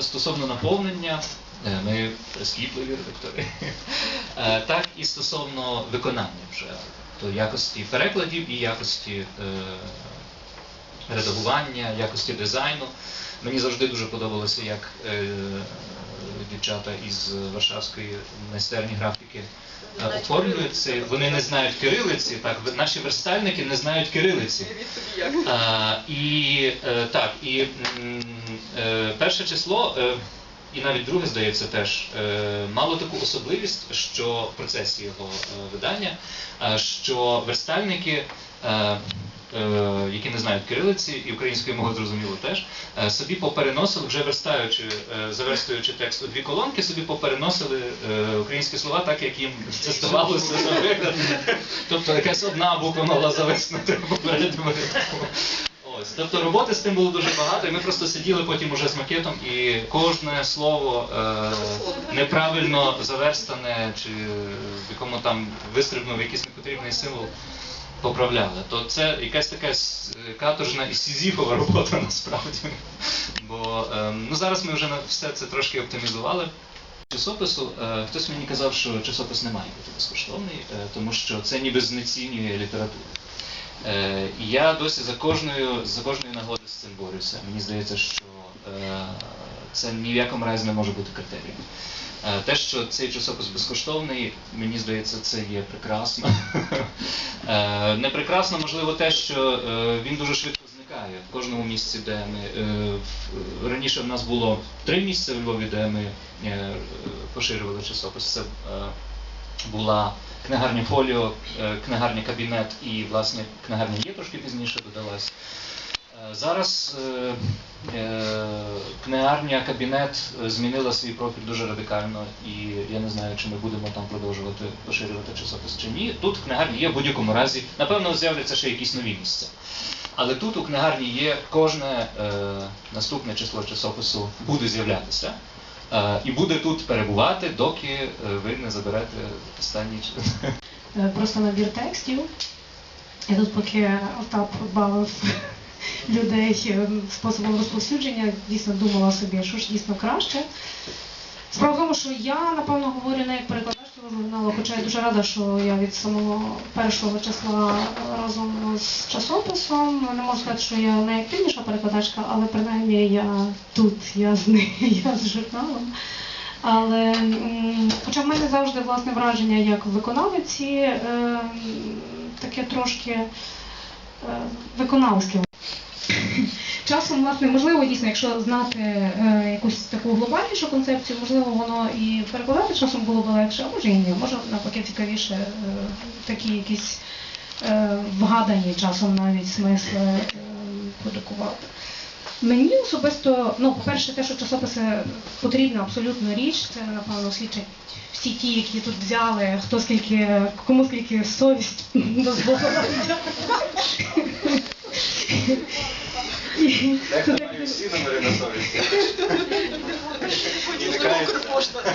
стосовно наповнення, е, ми прискіпливі редактори, Е, так і стосовно виконання вже, то якості перекладів і якості е, редагування, якості дизайну. Мені завжди дуже подобалося, як е, дівчата із Варшавської майстерні графіки е, оформлюються. Вони не знають кирилиці, так, наші верстальники не знають кирилиці. А, і е, так, і е, перше число, е, і навіть друге, здається, теж е, мало таку особливість, що в процесі його е, видання, е, що верстальники. Е, Які не знають кирилиці і української мови зрозуміло теж, е, собі попереносили, вже верстаючи, е, заверстуючи текст у дві колонки, собі попереносили українські слова так, як їм це здавалося, наприклад. Тобто якась одна буква могла зависнути попередньому тобто роботи з тим було дуже багато, і ми просто сиділи потім уже з макетом, і кожне слово е, неправильно заверстане, чи в якому там вистрибнув якийсь непотрібний символ, поправляли. То це якась така каторжна і сізіфова робота насправді. Бо е, ну, зараз ми вже все це трошки оптимізували. Часопису е, хтось мені казав, що часопис не має бути безкоштовний, е, тому що це ніби знецінює літературу. Е, і я досі за кожною, за кожної нагоди з цим борюся. Мені здається, що це ні в якому разі не може бути критерієм. Е, те, що цей часопис безкоштовний, мені здається, це є прекрасно. Е, не прекрасно, можливо, те, що е, він дуже швидко зникає в кожному місці, де ми. Раніше в нас було три місця у Львові, де ми поширювали часопис. Це була книгарня Фоліо, книгарня Кабінет і, власне, книгарня є трошки пізніше додалась. Зараз е, е, книгарня Кабінет е, змінила свій профіль дуже радикально, і я не знаю, чи ми будемо там продовжувати поширювати часопис чи ні. Тут книгарні є в будь-якому разі. Напевно, з'являться ще якісь нові місця. Але тут у книгарні є кожне наступне число часопису буде з'являтися. І буде тут перебувати, доки ви не заберете останній час. Просто набір текстів. І тут поки Остап бавив людей е, способом розповсюдження, дійсно думала собі, що ж дійсно краще. Справа в тому, що я, напевно, говорю не як перекладач цього журналу, хоча я дуже рада, що я від самого першого числа разом з часописом. Не можу сказати, що я найактивніша перекладачка, але принаймні я тут, я з ним, я з журналом. Але хоча в мене завжди власне враження як виконавиці, е, таке трошки е, виконавське. Часом, власне, можливо, дійсно, якщо знати е, якусь таку глобальнішу концепцію, можливо, воно і перекладати часом було б легше, а може і ні. Може навпаки цікавіше е, такі якісь е, вгадані часом навіть смисли е, продукувати. Мені особисто, ну, по-перше, те, що часописи потрібна абсолютно річ, це, напевно, свідчать всі ті, які тут взяли, хто скільки, кому скільки совість дозволила. Дехто має всі номери на совісті.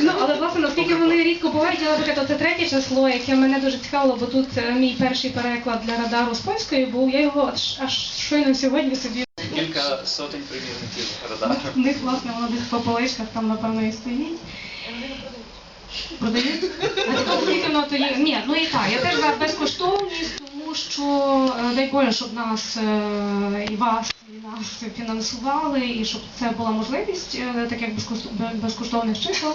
Ну, але власне, наскільки вони рідко бувають, я, наприклад, це третє число, яке мене дуже цікавило, бо тут е, мій перший переклад для радару з польської був, я його аж, аж щойно сьогодні собі. Кілька сотень примірників радару. У них, власне, воно десь по поличках там, напевно, і стоїть. Продають? А скільки воно то є? Ні, ну і так, я теж за безкоштовність, тому що е, дай Боже, щоб нас е, і вас, і нас фінансували, і щоб це була можливість е, таких безкоштовних чисел.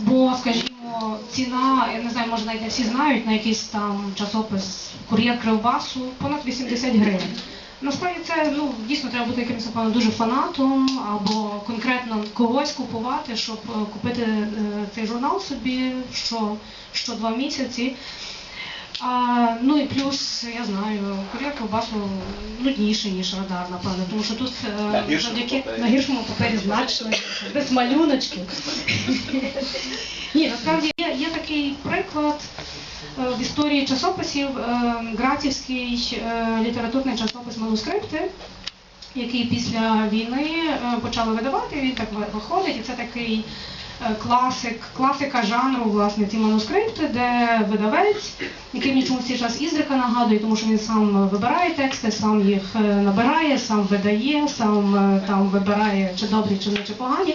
Бо, скажімо, ціна, я не знаю, може навіть не всі знають, на якийсь там часопис кур'єр Кривбасу понад 80 гривень. Насправді це ну дійсно треба бути якимось напевно дуже фанатом або конкретно когось купувати, щоб е, купити е, цей журнал собі що, що два місяці. А, ну і плюс, я знаю, кур'єр ковбасу нудніше, ніж радар, напевно, тому що тут е, На гіршому завдяки папері. на гіршому папері значно без малюночків. Ні, насправді є, є такий приклад е, в історії часописів, е, Грацівський е, літературний часопис манускрипти, який після війни е, почали видавати, він так ви- виходить, і це такий класик, класика жанру, власне, ці манускрипти, де видавець, який мені чомусь цей час Ізрика нагадує, тому що він сам вибирає тексти, сам їх е, набирає, сам видає, сам е, там вибирає, чи добрі, чи не чи погані.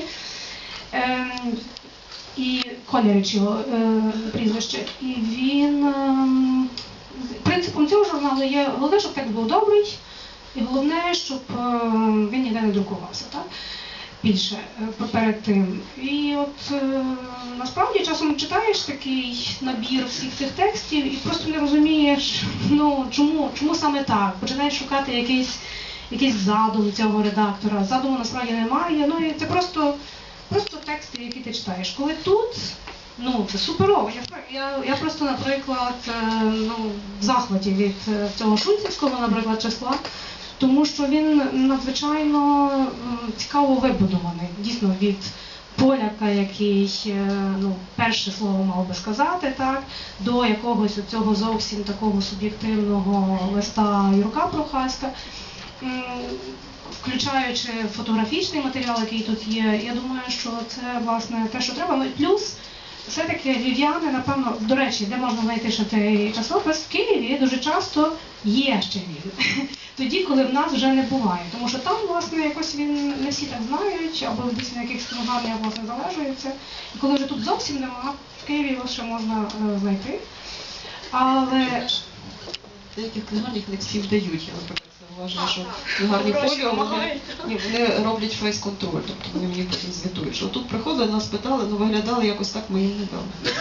Ем, і Колярич його е, прізвище. І він ем, принципом цього журналу є головне, щоб текст був добрий, і головне, щоб е, він ніде не друкувався. Так? Більше е, перед тим. І от е, насправді часом читаєш такий набір всіх цих текстів і просто не розумієш, ну чому, чому саме так. Починаєш шукати якийсь, якийсь задум цього редактора. Задуму насправді немає. Ну і це просто, просто тексти, які ти читаєш. Коли тут. Ну, це суперово. Я, я, просто, наприклад, е, ну, в захваті від цього шульцівського, наприклад, числа, тому що він надзвичайно цікаво вибудований. Дійсно, від поляка, який е, ну, перше слово мав би сказати, так, до якогось цього зовсім такого суб'єктивного листа Юрка Прохаська. Включаючи фотографічний матеріал, який тут є, я думаю, що це власне те, що треба. Ну і плюс все-таки львів'яни, напевно, до речі, де можна знайти ще цей часопис, в Києві дуже часто є ще він. Тоді, коли в нас вже не буває. Тому що там, власне, якось він не всі так знають, або десь на якихось книгарнях власне залежується. І коли вже тут зовсім нема, в Києві його ще можна е, знайти. Але деяких книгарнях не всі вдають. Я, наприклад, зауважую, що книгарні поліо вони, ні, вони роблять фейс-контроль, тобто вони мені потім звітують, що тут приходили, нас питали, ну виглядали якось так, ми їм не дали.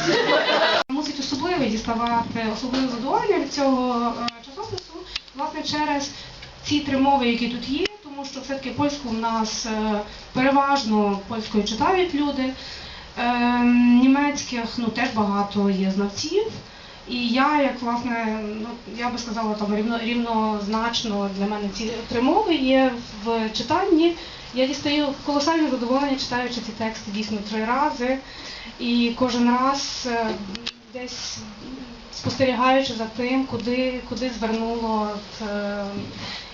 мусить особливо діставати особливе задоволення від цього е, власне, через ці три мови, які тут є, тому що все-таки польську в нас е, переважно польською читають люди. Е, Німецьких ну, теж багато є знавців. І я, як власне, ну я би сказала, там рівно, рівнозначно для мене ці три мови є в читанні. Я дістаю колосальне задоволення, читаючи ці тексти дійсно три рази. І кожен раз е, десь спостерігаючи за тим, куди, куди звернуло от, е,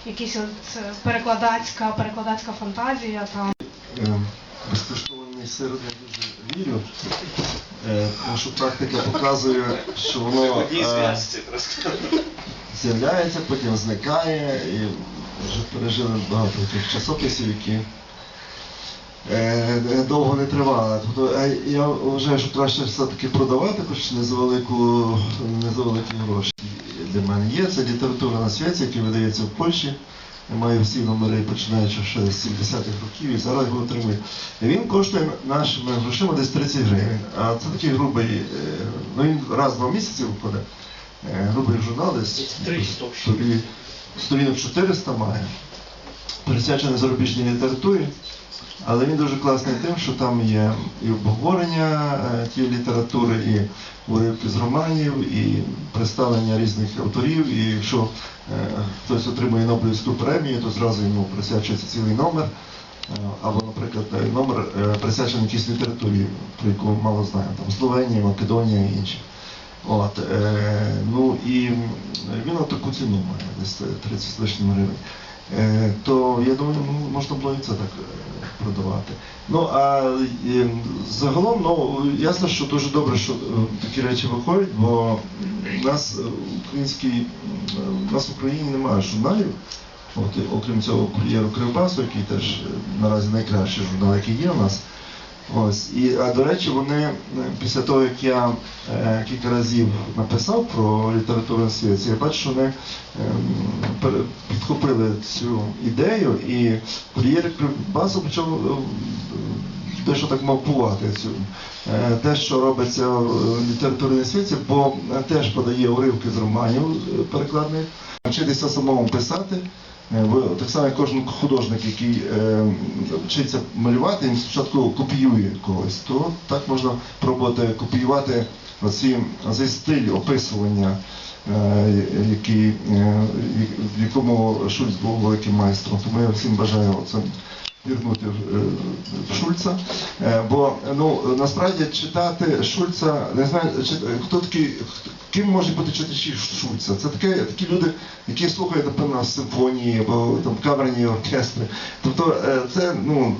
якісь от е, перекладацька, перекладацька фантазія там. Безкоштовний сир не дуже вірю, е, тому що практика показує, що воно е, з'являється, потім зникає, і вже пережили багато тих часописів, які довго не тривали. Тобто е, я вважаю, що краще все-таки продавати, хоч не за велику, не за великі гроші. Для мене є це література на світі, яка видається в Польщі. Я маю всі номери, починаючи ще з 70-х років, і зараз його отримую. Він коштує нашими грошима десь 30 гривень. А це такий грубий, е, ну він раз в два місяці виходить. Е, Грубий журнал десь сторінок 400 має. Присвячений зарубіжній літературі. Але він дуже класний тим, що там є і обговорення е, тієї літератури, і уривки з романів, і представлення різних авторів. І якщо е, хтось отримує Нобелівську премію, то зразу йому присвячується цілий номер. Е, Або, наприклад, номер присвячений якійсь літературі, про яку мало знаємо, там Словенія, Македонія і інші. От, е, ну і він таку ціну має, десь е, 30 з лишнім гривень. Е, то я думаю, ну, можна було і це так е, продавати. Ну а загалом, ну ясно, що дуже добре, що е, такі речі виходять, бо в нас український, в нас в Україні немає журналів. От, окрім цього кур'єру Кривбасу, який теж наразі найкращий журнал, який є у нас. Ось. І, а до речі, вони е, після того, як я е, кілька разів написав про літературу на світі, я бачу, що вони пере- підхопили цю ідею, і кур'єр Кривбасу почав е, дещо так мавпувати цю. е, Те, що робиться в літературі на світі, бо е, теж подає уривки з романів е, перекладних, вчитися самому писати. Е, Так само, як кожен художник, який е, вчиться малювати, він спочатку копіює когось, то так можна пробувати копіювати оці, цей стиль описування, е, який, е, в якому Шульц був великим майстром. Тому я всім бажаю це пірнути в, е, Шульца. Е, Бо ну насправді читати Шульца, не знаю, хто такий, ким може бути читачі Шульца. Це таке, такі люди, які слухають, напевно, симфонії або там камерні оркестри. Тобто е, це ну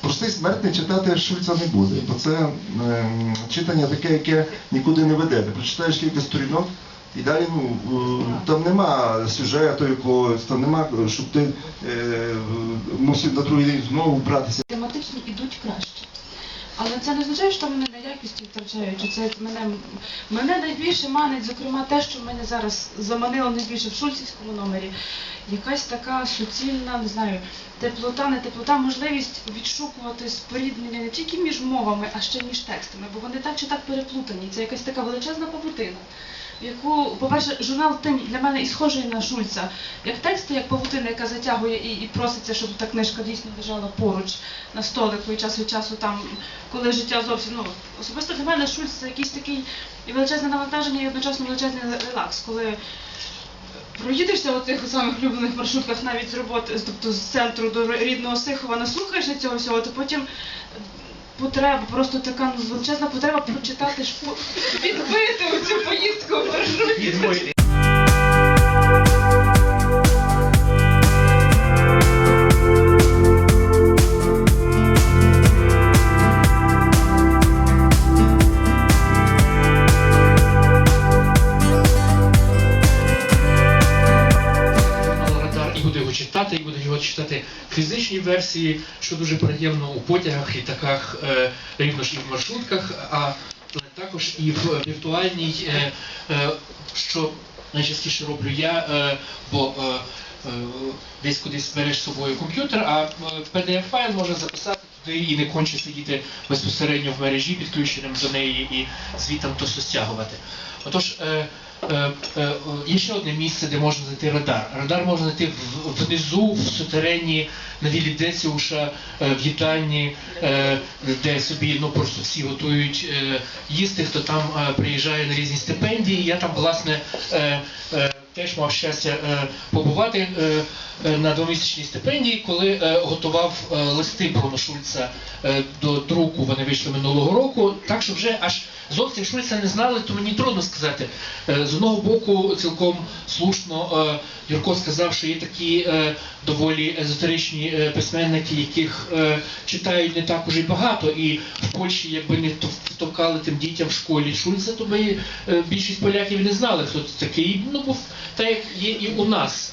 простий смертний читати Шульца не буде, бо це ем, читання таке, яке нікуди не веде. Ти прочитаєш кілька сторінок. І далі ну, там нема сюжету якогось, там нема, щоб ти е, мусив на другий день знову братися. тематичні ідуть краще. Але це не означає, що вони на якості втрачають. Чи Це мене, мене найбільше манить, зокрема, те, що мене зараз заманило найбільше в шульцівському номері. Якась така суцільна, не знаю, теплота, не теплота, можливість відшукувати споріднення не тільки між мовами, а ще між текстами, бо вони так чи так переплутані. Це якась така величезна павутина. Яку, по-перше, журнал тим для мене і схожий на Шульца, як тексти, як павутина, яка затягує і, і проситься, щоб та книжка дійсно лежала поруч на столику і час від часу там, коли життя зовсім ну особисто для мене Шульц це якийсь такий і величезне навантаження, і одночасно величезний релакс, коли проїдешся у тих самих улюблених маршрутках навіть з роботи, тобто з центру до рідного Сихова, наслухаєшся цього всього, то потім потреба, просто така ну, величезна потреба прочитати шпу, відбити оцю поїздку в маршрутці. Радар і буде його читати, і буде його читати фізичній версії, що дуже приємно у потягах, літаках, е, рівно ж і в маршрутках, а також і в віртуальній, е, е, що найчастіше роблю я, бо десь кудись береш з собою комп'ютер, а е, PDF-файл можна записати туди і не конче сидіти безпосередньо в мережі, підключеним до неї і звітом то стягувати. Отож, є ще одне місце, де можна знайти радар. Радар можна знайти внизу, в сутерені, на вілі Деціуша, е, в їдальні, е, де собі ну, просто всі готують е, їсти, хто там е, приїжджає на різні стипендії. Я там, власне, е, е, теж мав щастя е, побувати е, е, на двомісячній стипендії, коли готував листи Бруно Шульца до друку. Вони вийшли минулого року. Так що вже аж зовсім Шульца не знали, то мені трудно сказати. З одного боку, цілком слушно Юрко сказав, що є такі доволі езотеричні письменники, яких читають не так уже й багато. І в Польщі, якби не тов- втовкали тим дітям в школі Шульца, то би більшість поляків не знали, хто це такий. Ну, бо так як є і у нас.